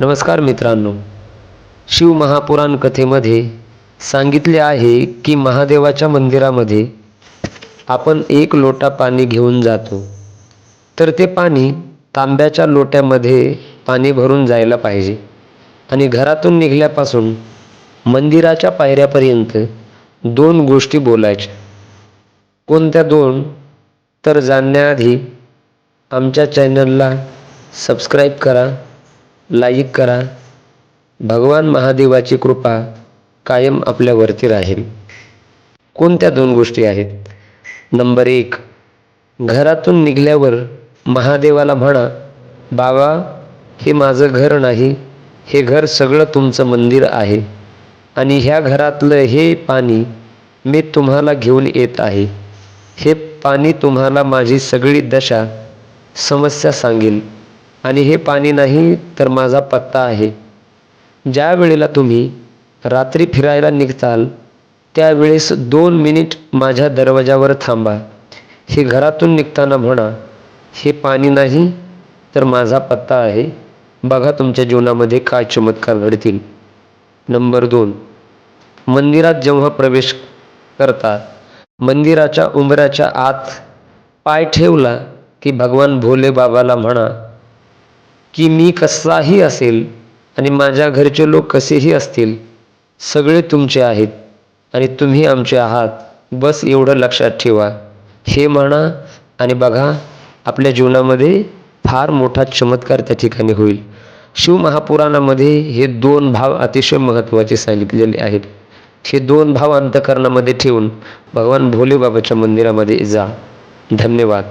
नमस्कार मित्रांनो शिव महापुराण कथेमध्ये सांगितले आहे की महादेवाच्या मंदिरामध्ये आपण एक लोटा पाणी घेऊन जातो. तर ते पाणी तांब्याच्या लोट्यामध्ये पाणी भरून जायला पाहिजे आणि घरातून निघाल्यापासून मंदिराच्या पायऱ्यापर्यंत दोन गोष्टी बोलायच्या. कोणत्या दोन? तर जाणण्याआधी आमच्या चॅनलला सबस्क्राईब करा. लाईक करा. भगवान महादेवाची कृपा कायम आपल्यावरती राहील. कोणत्या दोन गोष्टी आहेत? नंबर एक घरातून निघाल्यावर महादेवाला म्हणा बाबा हे माझं घर नाही हे घर सगळं तुमचं मंदिर आहे आणि ह्या घरातलं हे पाणी मी तुम्हाला घेऊन येत आहे. हे पाणी तुम्हाला माझी सगळी दशा समस्या सांगेल. आणि हे पाणी नाही तर माझा पत्ता आहे. ज्या वेळेला तुम्ही रात्री फिरायला निघताल त्यावेळेस दोन मिनिट माझ्या दरवाजावर थांबा. हे घरातून निघताना म्हणा हे पाणी नाही तर माझा पत्ता आहे. बघा तुमच्या जीवनामध्ये काय चमत्कार घडतील. नंबर दोन. मंदिरात जेव्हा प्रवेश करता मंदिराच्या उंबऱ्याच्या आत पाय ठेवला की भगवान भोले बाबाला म्हणा की मी कसाही असेल आणि माझ्या घरचे लोक कसेही असतील सगळे तुमचे आहेत आणि तुम्ही आमचे आहात. बस एवढं लक्षात ठेवा. हे म्हणा आणि बघा आपल्या जीवनामध्ये फार मोठा चमत्कार त्या ठिकाणी होईल. शिवमहापुराणामध्ये हे दोन भाव अतिशय महत्त्वाचे सांगितलेले आहेत. हे दोन भाव अंतकरणामध्ये ठेवून भगवान भोलेबाबाच्या मंदिरामध्ये जा. धन्यवाद.